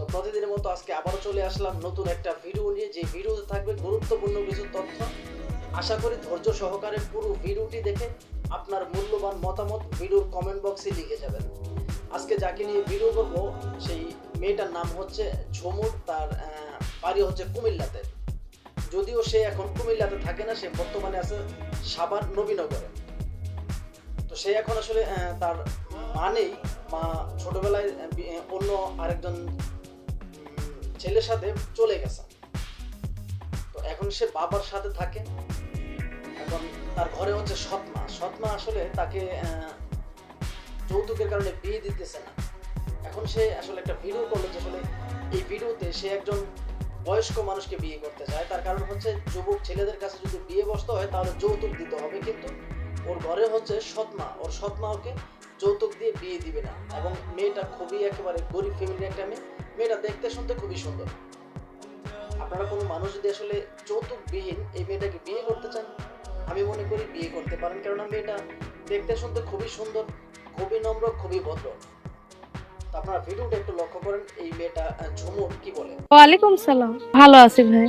তো প্রতিদিনের মতো আজকে আবারও চলে আসলাম নতুন একটা ভিডিও নিয়ে। যে ভিডিওতে থাকবে গুরুত্বপূর্ণ কিছু তথ্য। আশা করি ধৈর্য সহকারে পুরো ভিডিওটি দেখে আপনার মূল্যবান মতামত ভিডিওর কমেন্ট বক্সে লিখে যাবেন। আজকে যাকে নিয়ে ভিডিও করব, সেই মেয়েটার নাম হচ্ছে ঝুমুর, তার বাড়ি হচ্ছে কুমিল্লাতে। যদিও সে এখন কুমিল্লাতে থাকে না, সে বর্তমানে আছে সাভার নবীনগরে। তো সে এখন আসলে তার মানেই মা ছোটবেলায় অন্য আরেকজন ছেলের সাথে চলে গেছে। তো এখন সে বাবার সাথে থাকে, এখন তার ঘরে হচ্ছে সৎমা। সৎমা আসলে তাকে যৌতুকের কারণে বিয়ে দিতেছে না। এখন সে আসলে একটা ভিডিও করল যে আসলে এই ভিডিওতে সে একজন বয়স্ক মানুষকে বিয়ে করতে চায়। তার কারণ হচ্ছে যুবক ছেলেদের কাছে যদি বিয়ে বসতে হয় তাহলে যৌতুক দিতে হবে কিন্তু ওর ঘরে হচ্ছে সৎমা। ওর সৎমা ওকে যৌতুক দিয়ে বিয়ে দিবে না। এবং মেয়েটা খুবই একেবারে গরিব ফ্যামিলির একটা মেয়ে। মেয়েটা দেখতে শুনতে খুবই সুন্দর। আপনারা কোনো মানুষ যদি আসলে যৌতুকবিহীন এই মেয়েটাকে বিয়ে করতে চান আমি মনে করি বিয়ে করতে পারেন। কেননা মেয়েটা দেখতে শুনতে খুবই সুন্দর খুবই নম্র খুবই ভদ্র। আপনারা ভিডিওটা একটু লক্ষ্য করেন এই মেয়েটা ঝুমুর কি বলে? ওয়ালাইকুম সালাম। ভালো আছি ভাই।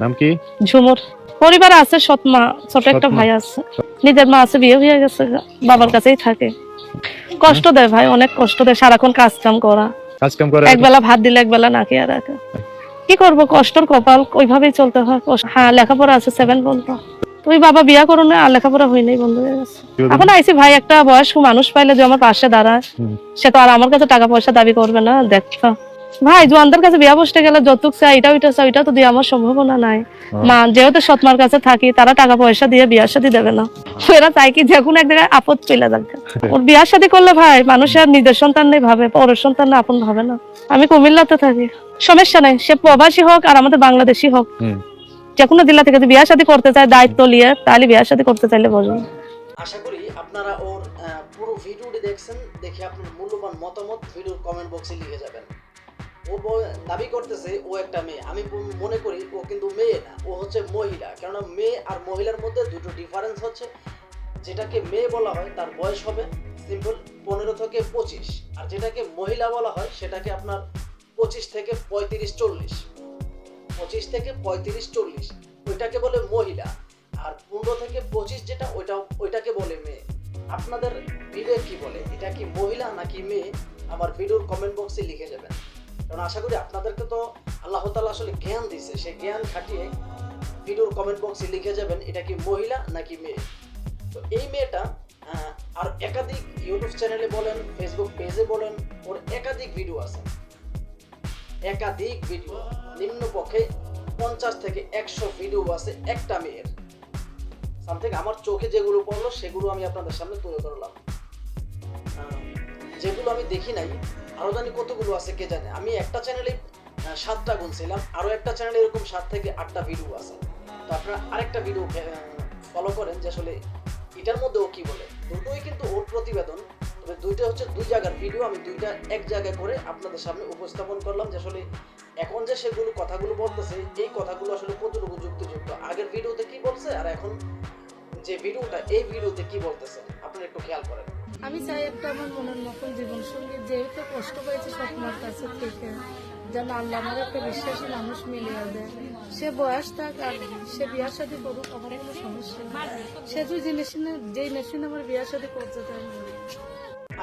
নাম কি? ঝুমুর। পরিবার আছে সৎ মা ছোট একটা ভাই আছে। নিজের মা আছে বিয়ে হয়ে গেছে বাবার কাছেই থাকে। কষ্ট দেয় ভাই অনেক কষ্ট দেয় সারাক্ষণ কাজ কাম করা। কাজ কাম করে একবেলা ভাত দিলে একবেলা না খেয়ে রাখে কি করব? কষ্টর কপাল ওইভাবেই চলতে হয় হ্যাঁ লেখাপড়া আছে সেভেন পর্যন্ত। তুমি বাবা বিয়া করো না আর লেখাপড়া হয়নি বন্ধ হয়ে গেছে। এখন আইসি ভাই একটা বয়স্ক মানুষ পাইলে যে আমার পাশে দাঁড়ায় সে তো আর আমার কাছে টাকা পয়সা দাবি করবে না দেখতো ভাই জোয়ানদের কাছে বিয়া বসতে গেলে যৌতুক চাই এটা ওইটা চাই ওইটা তো দিয়ে আমার সম্ভাবনা নাই। হ্যাঁ। মা যেহেতু সৎমার কাছে থাকি তারা টাকা পয়সা দিয়ে বিয়ার সাথে দেবে না। এরা চাই কি যে কোনো এক জায়গায় আপদ পেলে যাবে ওর বিয়ার সাথে করলে ভাই মানুষের নিজের সন্তান নেই ভাবে পরের সন্তান না আপন ভাবে না। আমি কুমিল্লাতে থাকি। সমস্যা নাই সে প্রবাসী হোক আর আমাদের বাংলাদেশি হোক। যে কোনো জেলা থেকে যদি বিয়ার সাথে করতে চায় দায়িত্ব নিয়ে তাহলে বিয়ার সাথে করতে চাইলে বলুন আশা করি আপনারা ওর পুরো ভিডিওটি দেখছেন দেখে আপনার মূল্যবান মতামত ভিডিওর কমেন্ট বক্সে লিখে যাবেন। ও দাবি করতেছে ও একটা মেয়ে। আমি মনে করি ও কিন্তু মেয়ে না, ও হচ্ছে মহিলা। কেননা মেয়ে আর মহিলার মধ্যে দুটো ডিফারেন্স হচ্ছে। যেটাকে মেয়ে বলা হয় তার বয়স হবে সিম্পল পনেরো থেকে পঁচিশ। আর যেটাকে মহিলা বলা হয় সেটাকে আপনার পঁচিশ থেকে পঁয়ত্রিশ চল্লিশ। পঁচিশ থেকে পঁয়ত্রিশ চল্লিশ, ওইটাকে বলে মহিলা। আর পনেরো থেকে পঁচিশ যেটা ওইটা ওইটাকে বলে মেয়ে। আপনাদের বিবেক কি বলে? এটা কি মহিলা নাকি মেয়ে? আমার ভিডিওর কমেন্ট বক্সে লিখে যাবেন। কারণ আশা করি আপনাদেরকে তো আল্লাহ তালা আসলে জ্ঞান দিছে সেই জ্ঞান খাটিয়ে ভিডিওর কমেন্ট বক্সে লিখে যাবেন, এটা কি মহিলা নাকি মেয়ে? তো এই মেয়েটা আর একাধিক ইউটিউব চ্যানেলে বলেন ফেসবুক পেজে বলেন, ওর একাধিক ভিডিও আছে। একাধিক ভিডিও নিম্নপক্ষে পঞ্চাশ থেকে একশো ভিডিও আছে একটা মেয়ের। সামথিং আমার চোখে যেগুলো পড়ল, সেগুলো আমি আপনাদের সামনে তুলে ধরলাম। যেগুলো আমি দেখি নাই আরও জানি কতগুলো আছে, কে জানে। আমি একটা চ্যানেলে সাতটা গুনছিলাম আরও একটা চ্যানেলে এরকম সাত থেকে আটটা ভিডিও আছে। তো আপনারা আরেকটা ভিডিও ফলো করেন যে আসলে এটার মধ্যে ও কি বলে। দুটোই কিন্তু ওর প্রতিবেদন। তবে দুইটা হচ্ছে দুই জায়গার ভিডিও আমি দুইটা এক জায়গায় করে আপনাদের সামনে উপস্থাপন করলাম যে আসলে এখন যে সেগুলো কথাগুলো বলতেছে, এই কথাগুলো আসলে কতটুকু যুক্তিযুক্ত? আগের ভিডিওতে কি বলছে আর এখন যে ভিডিওটা এই ভিডিওতে কি বলতেছে? আপনারা একটু খেয়াল করেন। আমি চাই একটা আমার মনের মতন জীবন সঙ্গী যেহেতু কষ্ট পেয়েছে স্বপ্নের কাছে থেকে, যেন আল্লাহ আমার একটা বিশ্বাসী মানুষ মিলিয়ে দেয়। সে বয়স থাক আর সে বিয়ার সাথে করুক, আমার কোনো সমস্যা সে যদি জিনিস যেই মেশিন আমার বিয়ার সাথে করতে বলি।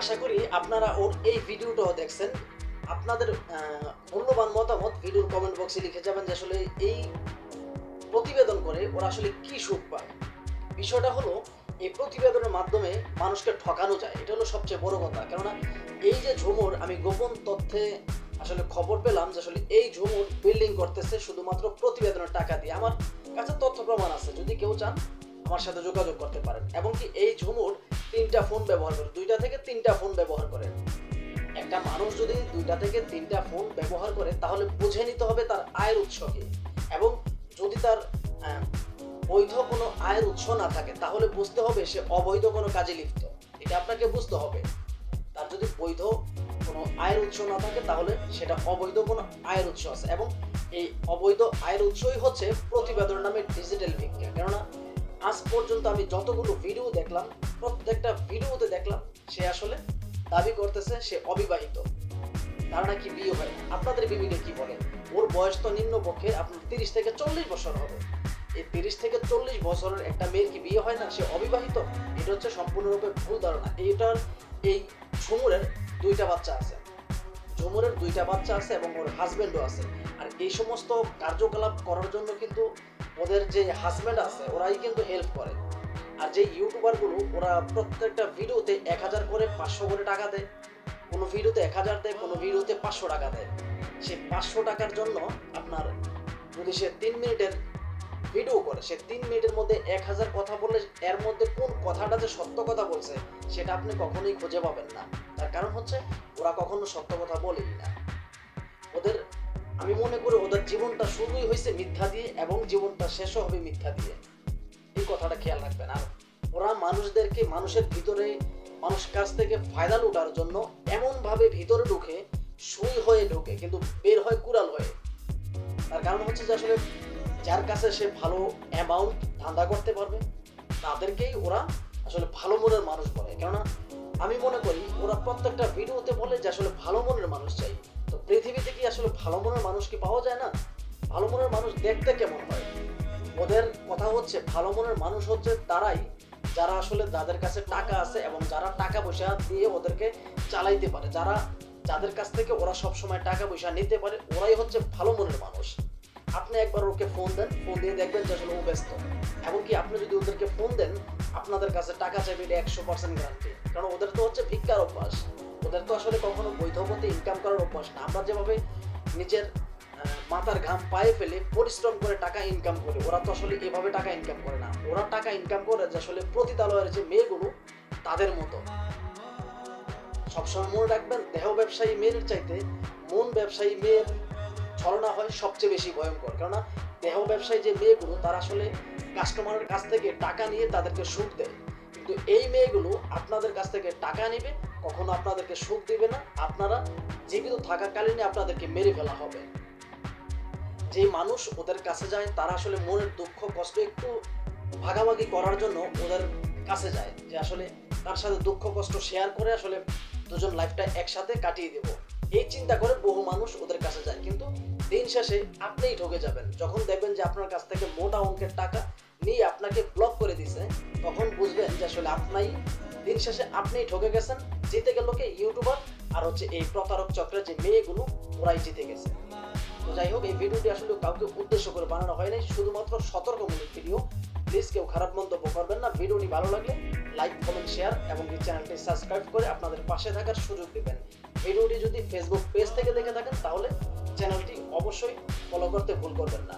আশা করি আপনারা ওর এই ভিডিওটাও দেখছেন। আপনাদের মূল্যবান মতামত ভিডিওর কমেন্ট বক্সে লিখে যাবেন যে আসলে এই প্রতিবেদন করে ওরা আসলে কি সুখ পায়। বিষয়টা হলো এই প্রতিবেদনের মাধ্যমে মানুষকে ঠকানো যায়। এটা হলো সবচেয়ে বড় কথা। কেননা এই যে ঝুমুর, আমি গোপন তথ্যে আসলে খবর পেলাম যে আসলে এই ঝুমুর বিল্ডিং করতেছে শুধুমাত্র প্রতিবেদনের টাকা দিয়ে। আমার কাছে তথ্য প্রমাণ আছে। যদি কেউ চান, আমার সাথে যোগাযোগ করতে পারেন। এবং কি এই ঝুমুর তিনটা ফোন ব্যবহার করে। দুইটা থেকে তিনটা ফোন ব্যবহার করে। একটা মানুষ যদি দুইটা থেকে তিনটা ফোন ব্যবহার করে, তাহলে বুঝে নিতে হবে তার আয়ের উৎস কি। এবং যদি তার বৈধ কোনো আয়ের উৎস না থাকে, তাহলে বুঝতে হবে সে অবৈধ কোনো কাজে লিপ্ত। এটা আপনাকে বুঝতে হবে। তার যদি বৈধ কোনো আয়ের উৎস না থাকে, তাহলে সেটা অবৈধ কোনো আয়ের উৎস আছে এবং এই অবৈধ আয়ের উৎসই হচ্ছে প্রতিবেদন নামে ডিজিটাল ভিক্ষা। কেননা, আজ পর্যন্ত আমি যতগুলো ভিডিও দেখলাম, প্রত্যেকটা ভিডিওতে দেখলাম, সে আসলে দাবি করতেছে সে অবিবাহিত। তার নাকি বিয়ে হয় আপনাদের বিবিকে কি বলে? ওর বয়স তো নিম্নপক্ষে আপনার তিরিশ থেকে চল্লিশ বছর হবে। এই তিরিশ থেকে চল্লিশ বছরের একটা মেয়ের কি বিয়ে হয় না? সে অবিবাহিত? এটা হচ্ছে সম্পূর্ণরূপে ভুল ধারণা। এইটার, এই ঝুমুরের দুইটা বাচ্চা আছে। ঝুমুরের দুইটা বাচ্চা আছে এবং ওর হাজবেন্ডও আছে। আর এই সমস্ত কার্যকলাপ করার জন্য কিন্তু ওদের যে হাজবেন্ড আছে, ওরাই কিন্তু হেল্প করে। আর যে ইউটিউবারগুলো ওরা প্রত্যেকটা ভিডিওতে এক হাজার করে পাঁচশো করে টাকা দেয়। কোনো ভিডিওতে এক হাজার দেয়, কোনো ভিডিওতে পাঁচশো টাকা দেয়। সেই পাঁচশো টাকার জন্য আপনার যদি সে তিন মিনিটের ভিডিও করে। সে তিন মিনিটের মধ্যে এক হাজার কথা বললে এর মধ্যে কোন কথাটা যে সত্য কথা বলছে, সেটা আপনি কখনোই খুঁজে পাবেন না। তার কারণ হচ্ছে, ওরা কখনো সত্য কথা বলেই না। ওদের, আমি মনে করি ওদের জীবনটা শুরুই হয়েছে মিথ্যা দিয়ে এবং জীবনটা শেষও হবে মিথ্যা দিয়ে। এই কথাটা খেয়াল রাখবেন। আর ওরা মানুষদেরকে মানুষের ভিতরে, মানুষ কাছ থেকে ফায়দা লুটার জন্য এমন ভাবে ভিতরে ঢুকে, সুই হয়ে ঢুকে, কিন্তু বের হয় কুড়াল হয়ে। তার কারণ হচ্ছে যে আসলে যার কাছে সে ভালো অ্যামাউন্ট ধান্দা করতে পারবে, তাদেরকেই ওরা আসলে ভালো মনের মানুষ বলে। কেননা, আমি মনে করি ওরা প্রত্যেকটা ভিডিওতে বলে যে আসলে ভালো মনের মানুষ চাই। তো পৃথিবীতে কি আসলে ভালো মনের মানুষ কি পাওয়া যায় না? ভালো মনের মানুষ দেখতে কেমন হয়? ওদের কথা হচ্ছে, ভালো মনের মানুষ হচ্ছে তারাই যারা আসলে যাদের কাছে টাকা আছে এবং যারা টাকা পয়সা দিয়ে ওদেরকে চালাইতে পারে। যারা, যাদের কাছ থেকে ওরা সব সময় টাকা পয়সা নিতে পারে, ওরাই হচ্ছে ভালো মনের মানুষ। আপনি একবার ওকে ফোন দেন ফোন দিয়ে দেখবেন যে আসলে ও ব্যস্ত। এমনকি আপনি যদি ওদেরকে ফোন দেন, আপনাদের কাছে টাকা চাইবে এটা একশো পার্সেন্ট গ্যারান্টি কারণ ওদের তো হচ্ছে ভিক্ষার অভ্যাস। ওদের তো আসলে কখনো বৈধ পথে ইনকাম করার অভ্যাস না। আমরা যেভাবে নিজের মাথার ঘাম পায়ে ফেলে পরিশ্রম করে টাকা ইনকাম করে, ওরা তো আসলে এভাবে টাকা ইনকাম করে না। ওরা টাকা ইনকাম করে যে আসলে প্রতিতালয়ের যে মেয়েগুলো, তাদের মতো। সবসময় মনে রাখবেন, দেহ ব্যবসায়ী মেয়ের চাইতে মন ব্যবসায়ী মেয়ের ছলনা হয় সবচেয়ে বেশি ভয়ঙ্কর। কেননা দেহ ব্যবসায়ী যে মেয়েগুলো, তারা আসলে কাস্টমারের কাছ থেকে টাকা নিয়ে তাদেরকে সুখ দেয়। কিন্তু এই মেয়েগুলো আপনাদের কাছ থেকে টাকা নেবে, কখনো আপনাদেরকে সুখ দিবে না। আপনারা জীবিত থাকাকালীনই আপনাদেরকে মেরে ফেলা হবে। যে মানুষ ওদের কাছে যায়, তারা আসলে মনের দুঃখ, কষ্ট একটু ভাগাভাগি করার জন্য ওদের কাছে যায়। যে আসলে তার সাথে দুঃখ, কষ্ট শেয়ার করে আসলে দুজন লাইফটা একসাথে কাটিয়ে দেব। এই চিন্তা করে বহু মানুষ ওদের কাছে যায়। কিন্তু দিন শেষে আপনিই ঠকে যাবেন। যখন দেখবেন যে আপনার কাছ থেকে মোটা অঙ্কের টাকা নিয়ে আপনাকে ব্লক করে দিছে, তখন বুঝবেন যে আসলে আপনাই দিন শেষে আপনিই ঠকে গেছেন, জিতে গেল কে? ইউটিউবার আর হচ্ছে এই প্রতারক চক্রের যে মেয়েগুলো, ওরাই জিতে গেছে। তো যাই হোক, এই ভিডিওটি আসলে কাউকে উদ্দেশ্য করে বানানো হয় নাই, শুধুমাত্র সতর্কমূলক ভিডিও। প্লিজ কেউ খারাপ মন্তব্য করবেন না, ভিডিওটি ভালো লাগলে লাইক কমেন্ট শেয়ার এবং এই চ্যানেলটি সাবস্ক্রাইব করে আপনাদের পাশে থাকার সুযোগ দিবেন। ভিডিওটি যদি ফেসবুক পেজ থেকে দেখে থাকেন, তাহলে চ্যানেলটি অবশ্যই ফলো করতে ভুল করবেন না।